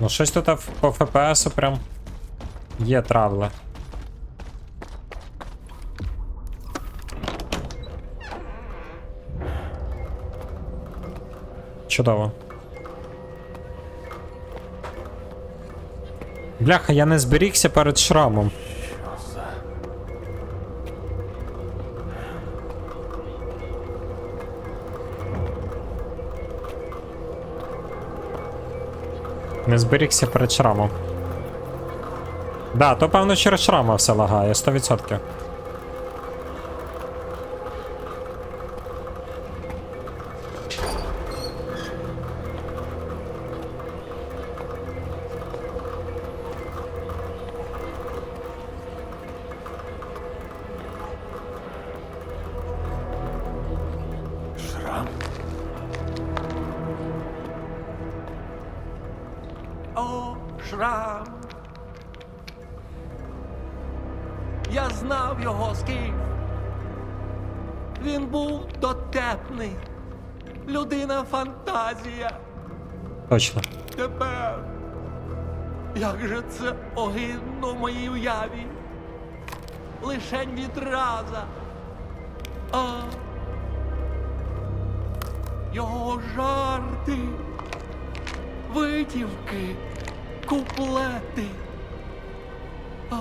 Ну, щось тут по ФПСу прям є травли. Чудово. Бляха, я не зберігся перед шрамом. Не зберігся перед шрамом. Да, то певно через шрама все лагає, 100%. Шрам. Я знав його скіф. Він був дотепний. Людина фантазія. Точно. Тепер. Як же це огидно в моїй уяві? Лишень відраза. А. Його жарти. Витівки. Куплети. А.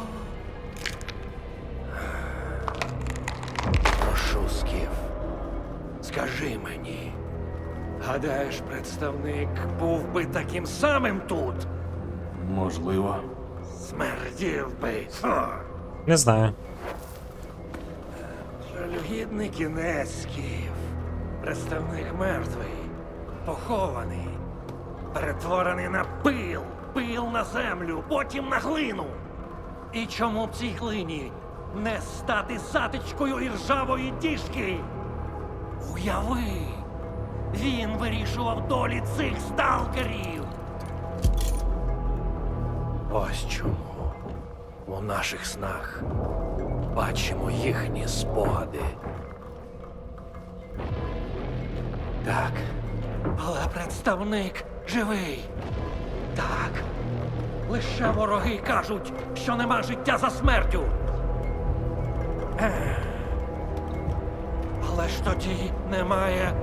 Прошу, Скіф. Скажи мені. Гадаєш, представник був би таким самим тут? Можливо. Смердів би. Ха. Не знаю. Жалюгідний кінець, Скіф. Представник мертвий, похований, перетворений на пил, пил на землю, потім на глину. І чому б цій глині не стати затичкою іржавої діжки? Уяви, він вирішував долі цих сталкерів. Ось чому у наших снах бачимо їхні спогади. Так. Але представник живий. Так. Лише вороги кажуть, що нема життя за смертю. Ех. Але ж тоді немає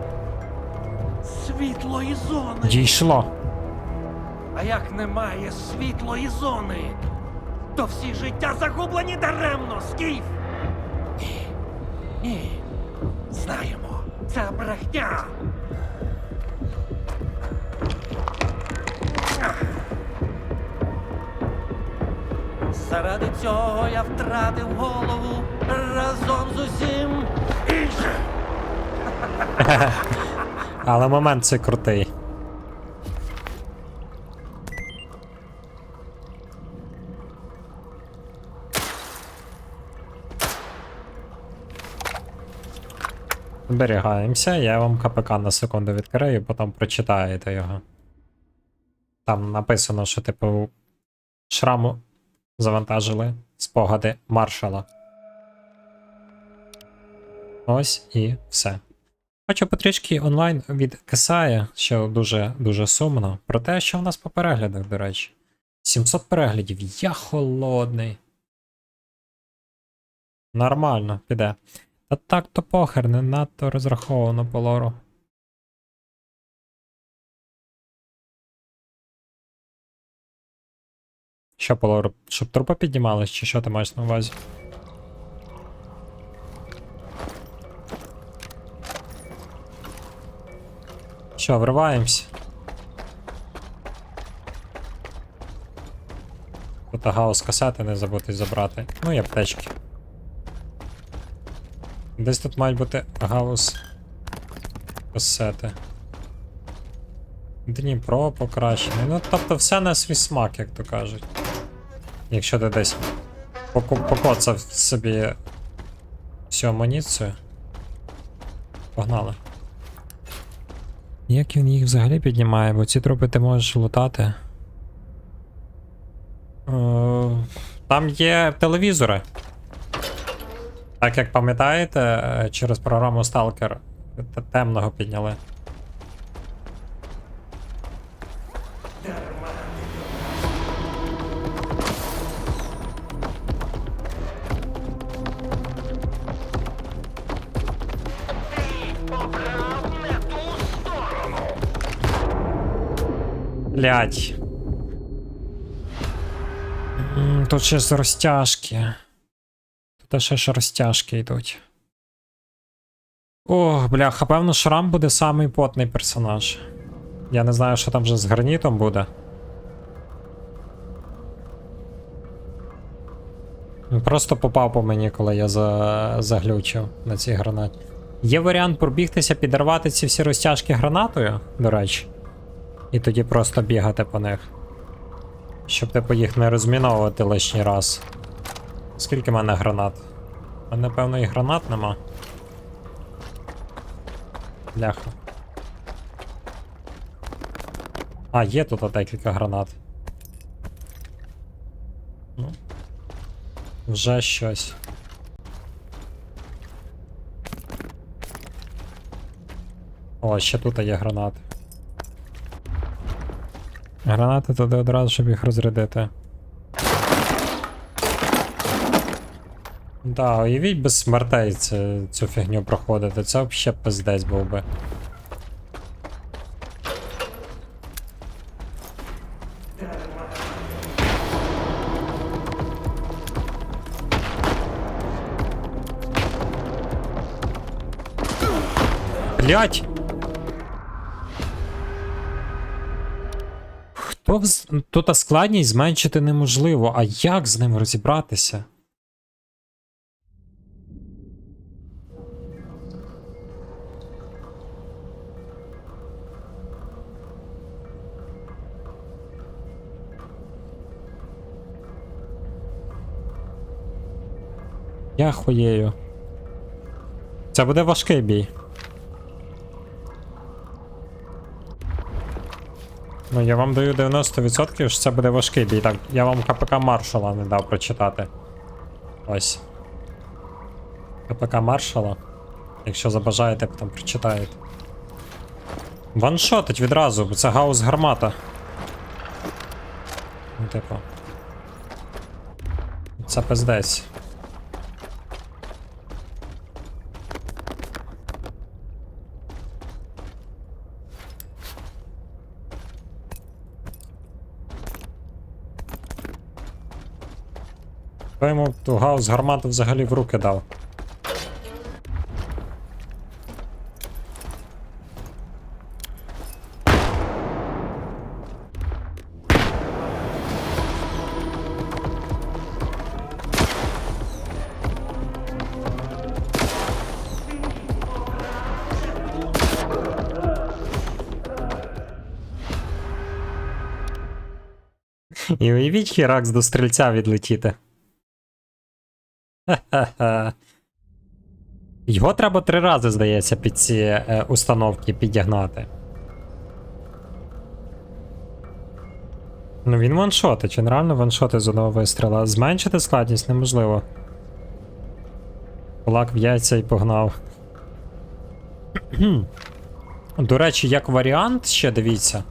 світлої зони. Дійшло. А як немає світлої зони, то всі життя загублені даремно, скіф. Ні. Ні. Знаємо, це брехня. Заради цього я втратив голову разом з усім іншим. Але момент цей крутий. Зберігаємося, я вам КПК на секунду відкрию, потім прочитаєте його. Там написано, що типу шраму завантажили спогади маршала. Ось і все. Хочу потрішки онлайн від Кисая, що дуже дуже сумно. Про те, що в нас по переглядах, до речі. 700 переглядів. Я холодний. Нормально, піде. Та так то похер, не надто розраховано по лору. Що полор? Щоб трупи піднімались, чи що ти маєш на увазі? Що, вриваємось? Тут гаус касети не забудьте забрати. Ну і аптечки. Десь тут мають бути гаус касети. Дніпро покращений. Ну, тобто все на свій смак, як то кажуть. Якщо ти десь покоцав собі всю амуніцію. Погнали. Як він їх взагалі піднімає, бо ці трупи ти можеш лутати. Е, Там є телевізори. Так як пам'ятаєте, е, через програму Stalker темного підняли. Блять. Тут ще з розтяжки. Тут ще ж розтяжки йдуть. Ох, бляха, певно, шрам буде самий потний персонаж. Я не знаю, що там вже з гранітом буде. Просто попав по мені, коли я за... заглючив на цій гранаті. Є варіант пробігтися, підірвати ці всі розтяжки гранатою, до речі. І тоді просто бігати по них. Щоб типу їх не розміновувати лишній раз. Скільки в мене гранат? У мене, напевно, і гранат нема. Бляха. А, є тут декілька гранат. Ну. Вже щось. О, ще тут є гранати. Гранати туди одразу, щоб їх розрядити. Да, уявіть без смертей це, цю фігню проходити. Це взагалі пиздець був би. Блять! Тут складність зменшити неможливо, а як з ним розібратися? Я хуєю. Це буде важкий бій. Ну, я вам даю 90%, що це буде важкий бій. Так, я вам КПК Маршала не дав прочитати. Ось. КПК Маршала. Якщо забажаєте, потім прочитаєте. Ваншотить відразу, бо це гаус гармата. Ну, типу. Це пиздець. Хто йому ту гаус гармату взагалі в руки дав? І уявіть Хіракс до стрільця відлетіти. Ха-ха-ха. Його треба три рази, здається, під ці е, установки підігнати. Ну він ваншотить, він реально ваншотить з одного вистріла. Зменшити складність неможливо. Кулак в яйця і погнав. До речі, як варіант, ще дивіться.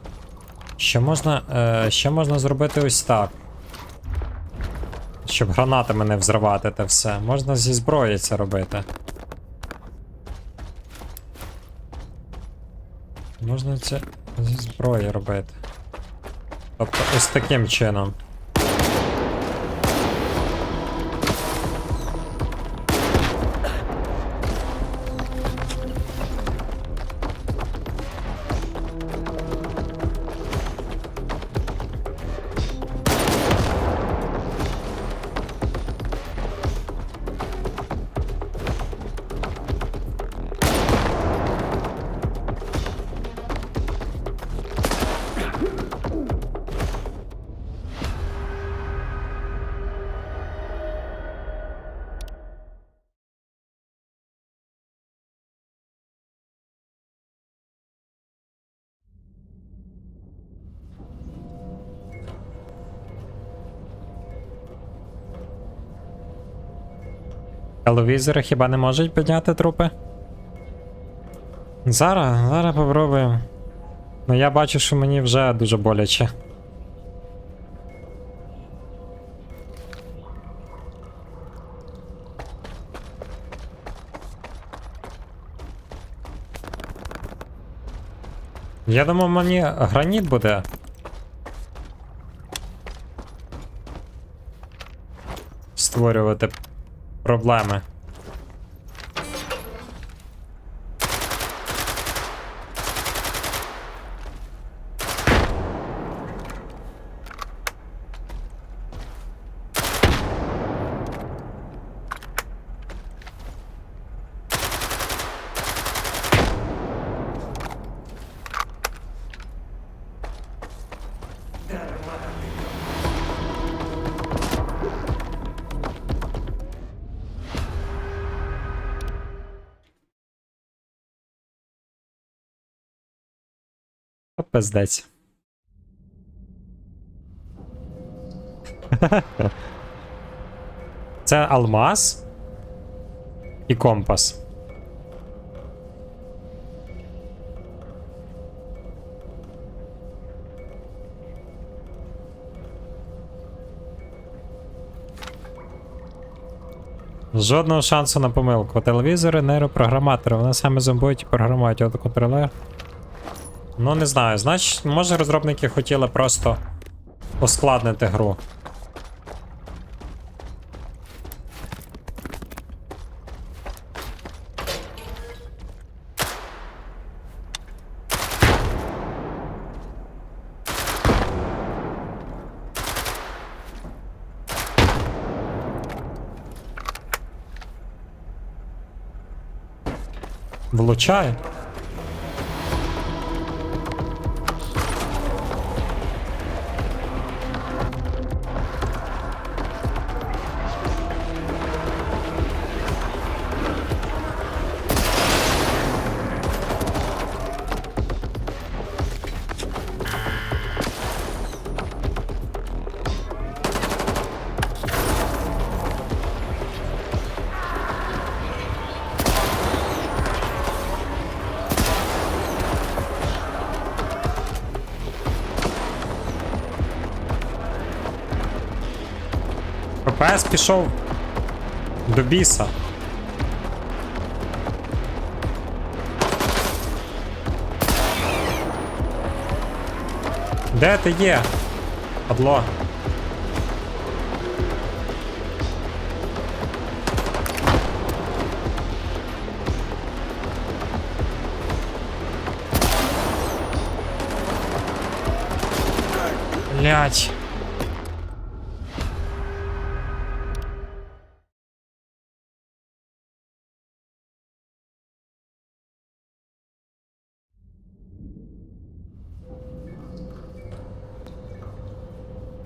Ще можна, е, ще можна зробити ось так. Щоб гранатами не взривати те все. Можна зі зброї це робити. Можна це зі зброї робити. Тобто ось таким чином. Телевізори хіба не можуть підняти трупи? Зараз, зараз попробуємо. Ну я бачу, що мені вже дуже боляче. Я думав, мені граніт буде. Створювати проблеми. Пиздець. Це алмаз і компас. Жодного шансу на помилку. Телевізори, нейропрограматори. Вони саме зомбують і програмують автоконтролер. Ну, не знаю. Значить, може розробники хотіли просто ускладнити гру. Влучає. ППС пішов до біса. Де ти є? Падло. Блять.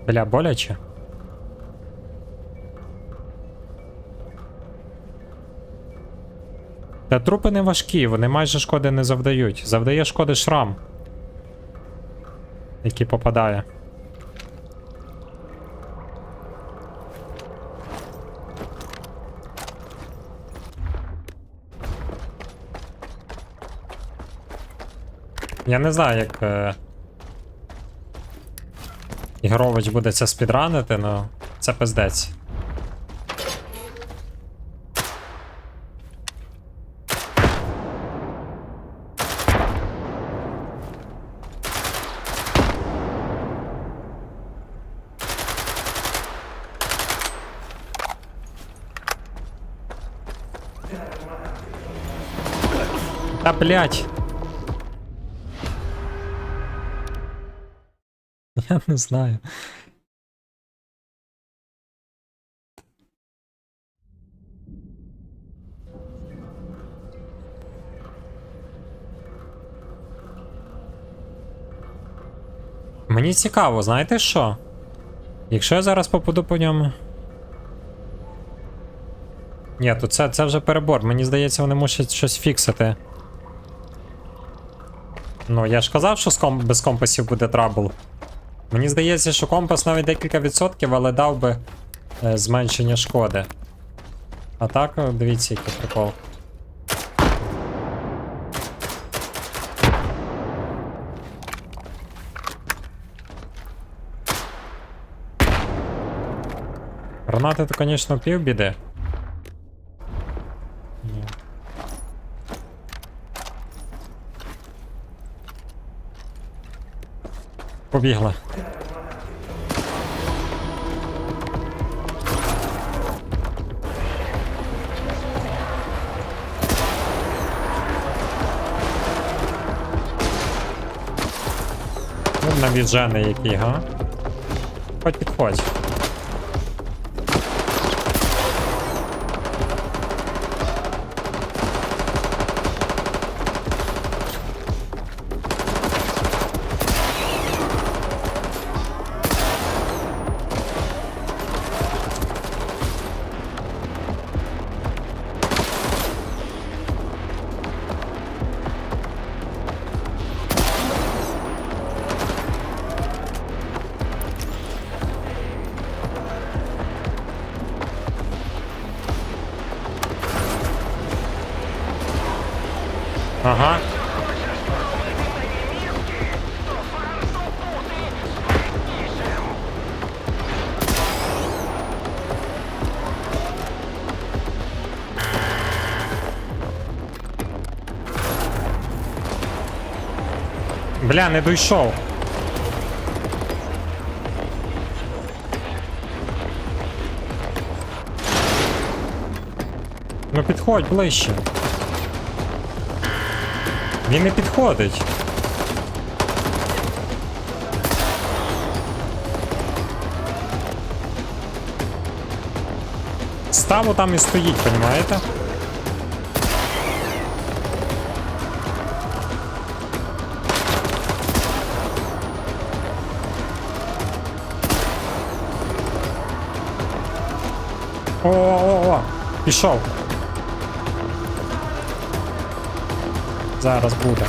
Бля, боляче. Та трупи не важкі, вони майже шкоди не завдають. Завдає шкоди шрам. Який попадає. Я не знаю, як. Ігрович буде це спідранити, ну це пиздець. Блять. Я не знаю. Мені цікаво, знаєте що? Якщо я зараз попаду по ньому. Ні, то це, це вже перебор. Мені здається, вони мусять щось фіксити. Ну, я ж казав, що без компасів буде трабл. Мені здається, що компас навіть декілька відсотків, але дав би е, зменшення шкоди. А так, о, дивіться, який прикол. Гранати то, звісно, півбіди. Побігла. Навіжений який, га? Хоть підходь. Бля, не дійшов. Ну підходь ближче. Він не підходить. Ставу там і стоїть, понімаєте? О-о-о! Пішов. Зараз буде.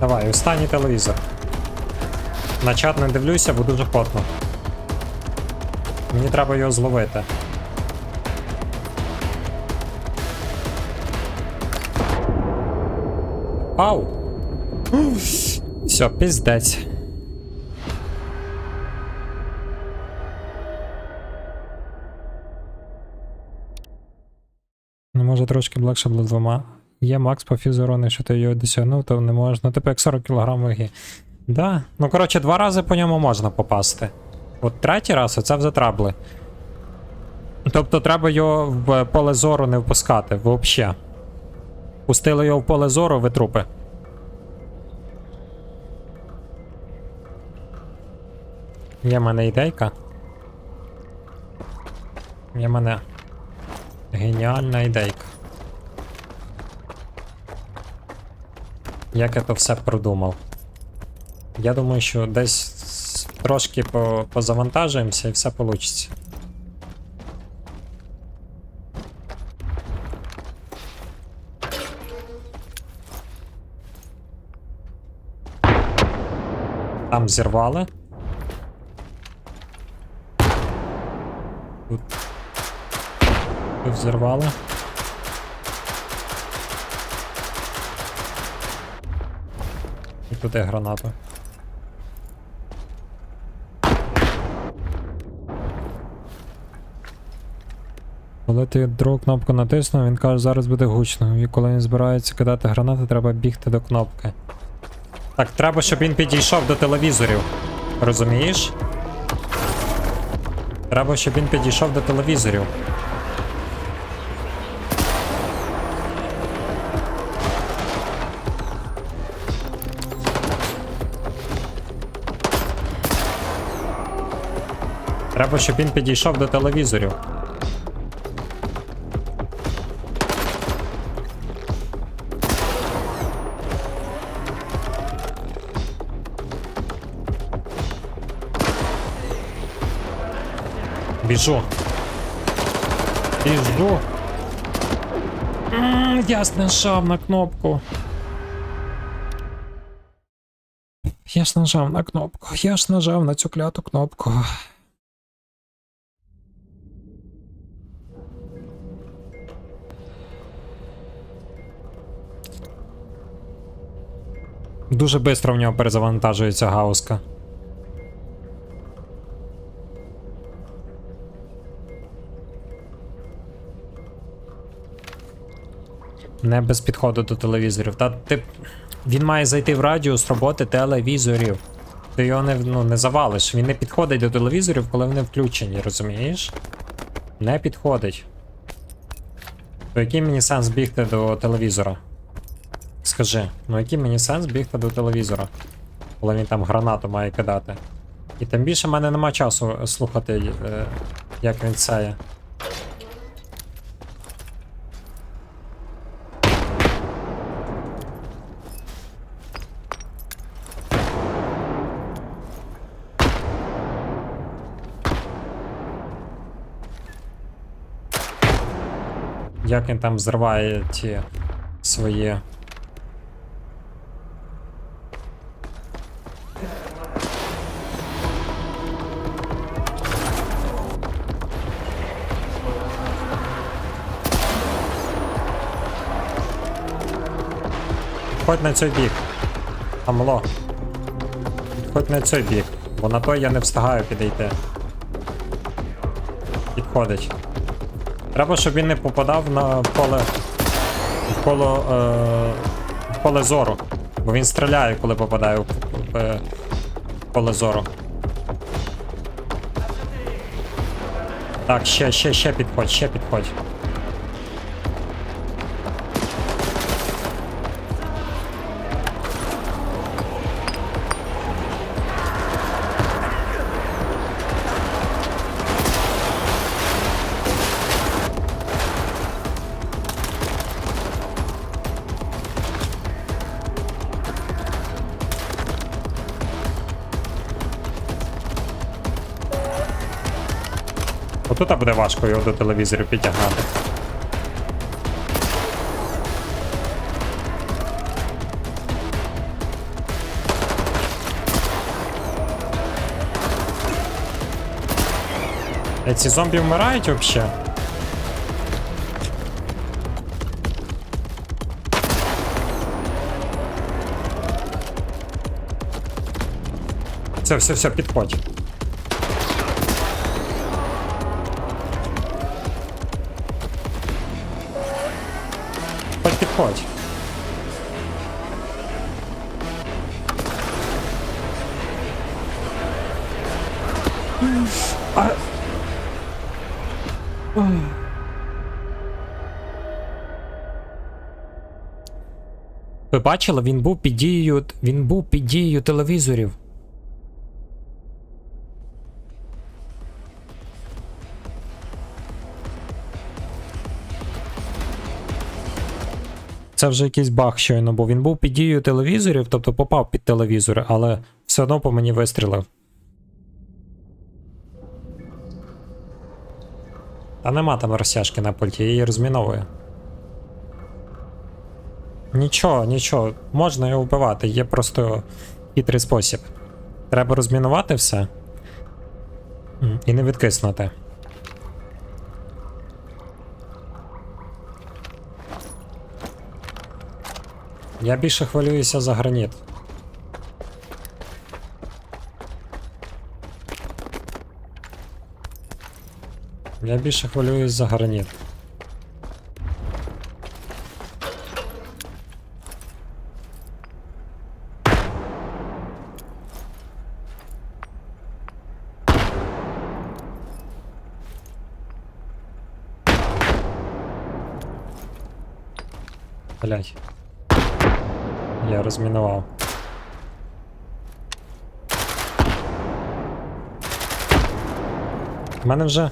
Давай, останній телевізор. На чат не дивлюся, бо дуже потно. Мені треба його зловити. Ау! Все, піздець. Ну, може трошки б легше було двома. Є Макс по фізурону, якщо ти його досягнув, то не можна. Ну, типу як 40 кг ваги. Да. Ну, коротше, два рази по ньому можна попасти. От третій раз оце вже трабли. Тобто треба його в поле зору не впускати, взагалі. Пустили його в поле зору, ви трупи. Є в мене ідейка. Є в мене геніальна ідейка. Як я то все продумав. Я думаю, що десь трошки по позавантажуємося і все вийде. Там зірвали. Тут. Тут взірвали. І туди гранату. Коли ти другу кнопку натиснув, він каже, зараз буде гучно. І коли він збирається кидати гранати, треба бігти до кнопки. Так, треба, щоб він підійшов до телевізорів. Розумієш? Треба, щоб він підійшов до телевізорів. Треба, щоб він підійшов до телевізорів. Біжу. Біжу. Я нажав на кнопку. Я ж нажав на кнопку. Я ж нажав на цю кляту кнопку. Дуже швидко в нього перезавантажується гауска. Не без підходу до телевізорів. Та ти. Він має зайти в радіус роботи телевізорів. Ти його не, ну, не завалиш. Він не підходить до телевізорів, коли вони включені, розумієш? Не підходить. То який мені сенс бігти до телевізора? Скажи, ну який мені сенс бігти до телевізора? Коли він там гранату має кидати. І тим більше в мене нема часу слухати, е, як він цеє. Як він там зриває ті свої. Підходь на цей бік. Амло. Підходь на цей бік, бо на той я не встигаю підійти. Підходить. Треба, щоб він не попадав на поле. В коло. Е, в поле зору. Бо він стріляє, коли попадає в, е, поле зору. Так, ще, ще, ще підходь, ще підходь. Буде важко його до телевізорів підтягнути. Е, Ці зомбі вмирають взагалі? Все, все, все, підходь. А... Ви бачили, він був під дією. Він був під дією телевізорів. Це вже якийсь баг щойно, бо він був під дією телевізорів, тобто попав під телевізори, але все одно по мені вистрілив. Та нема там розтяжки на пульті, її розміновує. Нічого, нічого, можна його вбивати, є просто хитрий спосіб. Треба розмінувати все. І не відкиснути. Я більше хвилююся за граніт. Я більше хвилююсь за граніт. Блять. Я розмінував. У мене вже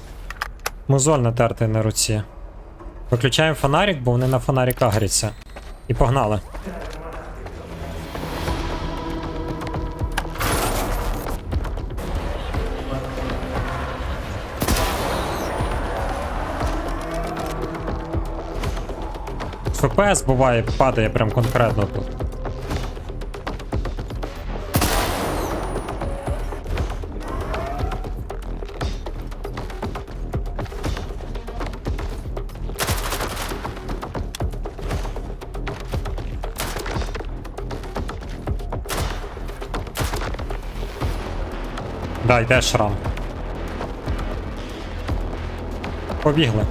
мозоль натертий на руці. Виключаємо фонарик, бо вони на фонариках гріться. І погнали. ФПС буває падає прям конкретно тут. Да, йде шрам. Побігли.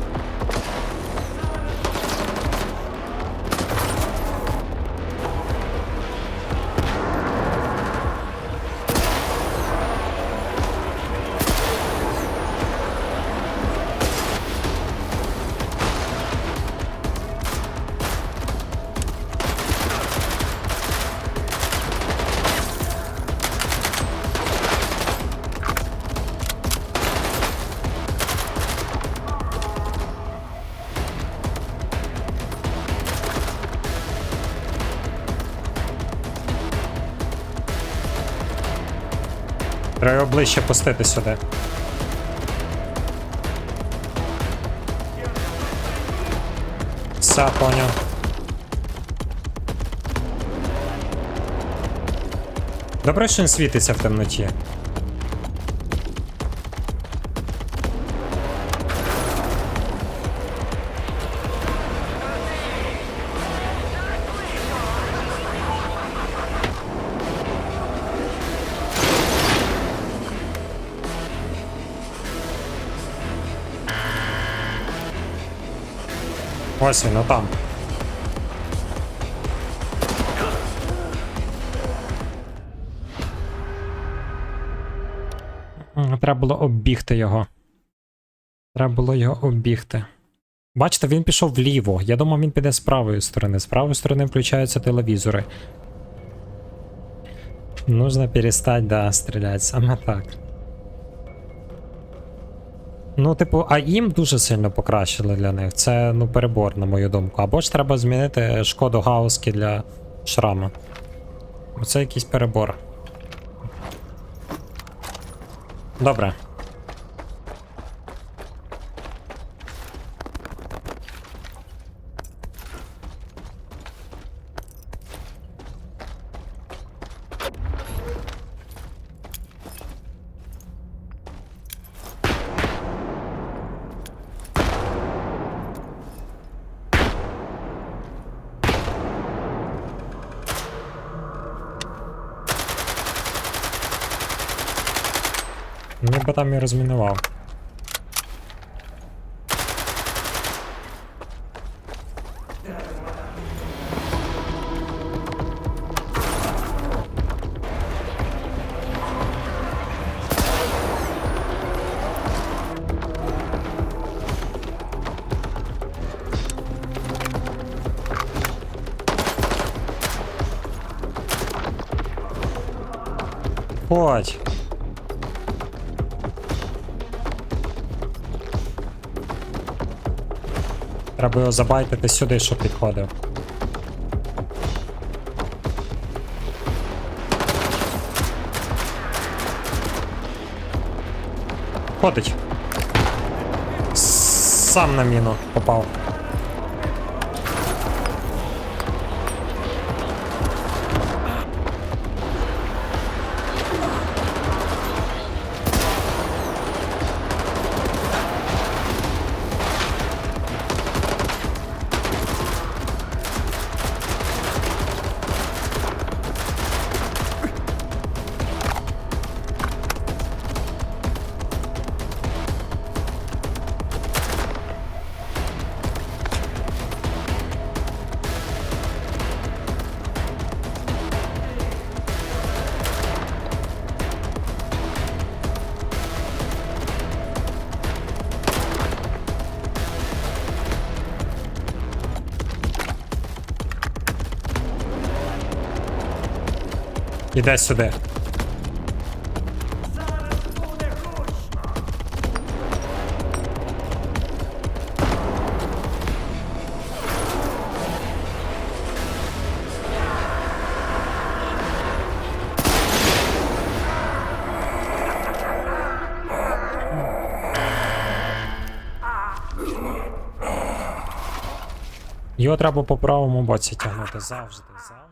Ближче пустити сюди. Все, поняв. Добре, що він світиться в темноті. Ось він, отам. Треба було оббігти його. Треба було його оббігти. Бачите, він пішов вліво. Я думав, він піде з правої сторони. З правої сторони включаються телевізори. Нужно перестать, да, стріляти саме так. Ну, типу, а їм дуже сильно покращили для них. Це ну перебор, на мою думку. Або ж треба змінити шкоду гауски для шрама. Оце якийсь перебор. Добре. Ніби там і розмінував. Ходь. Треба його забайтити сюди, щоб підходив. Ходить. Сам на міну попав. Іде сюди. Його треба по правому боці тягнути завжди, завжди.